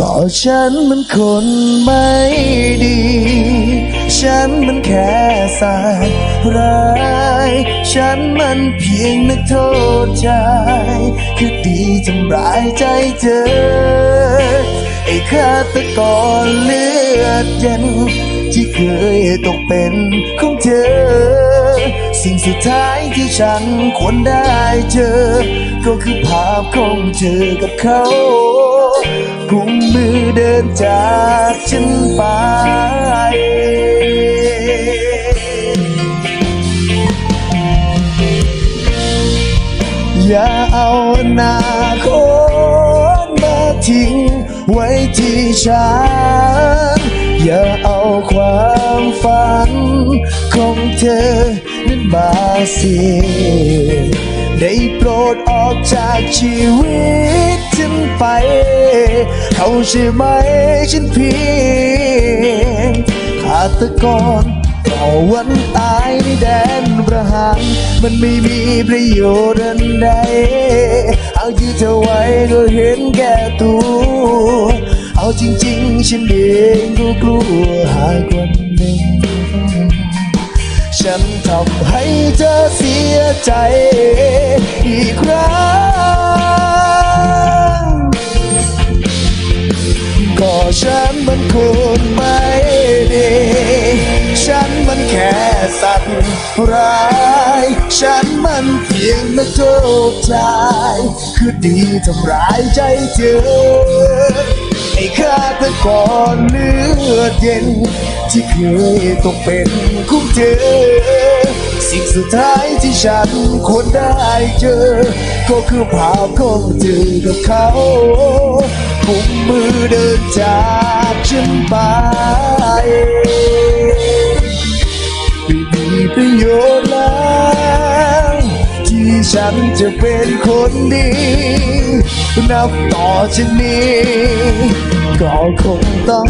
ก็ฉันมันคนไม่ดี ฉันมันแค่สัตว์ร้าย ฉันมันเพียงนักโทษใจคือดีทำร้ายใจเธอ ไอ้ฆาตกรเลือดเย็น ที่เคยตกเป็นของเธอ สิ่งสุดท้ายที่ฉันควรได้เจอ ก็คือภาพของเธอกับเขา กุมมือเดินจากฉันไป อย่าเอาอนาคตมาทิ้งไว้ที่ฉัน อย่าเอาความฝันของเธอนั้นมาเสียได้โปรดออกจากชีวิต ใช่ไหมฉันเพียงฆาตกรต่อวันตายในแดนประหารมันไม่มีประโยชน์อันใด เอายืดเธอไว้ก็เห็นแก่ตัว เอาจริงๆ ฉันเองก็กลัวหากวันหนึ่ง ฉันทำให้เธอเสียใจ ก็ฉันมันคนไม่ดี ฉันมันแค่สัตว์ร้าย ฉันมันเพียงนักโทษใจคือดีทำร้ายใจเธอไอ้ฆาตกรเลือดเย็น ที่เคยตกเป็นของเธอ สุดท้ายที่ฉันควรได้เจอ ก็คือภาพของเธอกับเขากุมมือเดินจากฉันไปไม่มีประโยชน์แล้วที่ฉันจะเป็นคนดี นับต่อจากนี้ ก็คงต้อง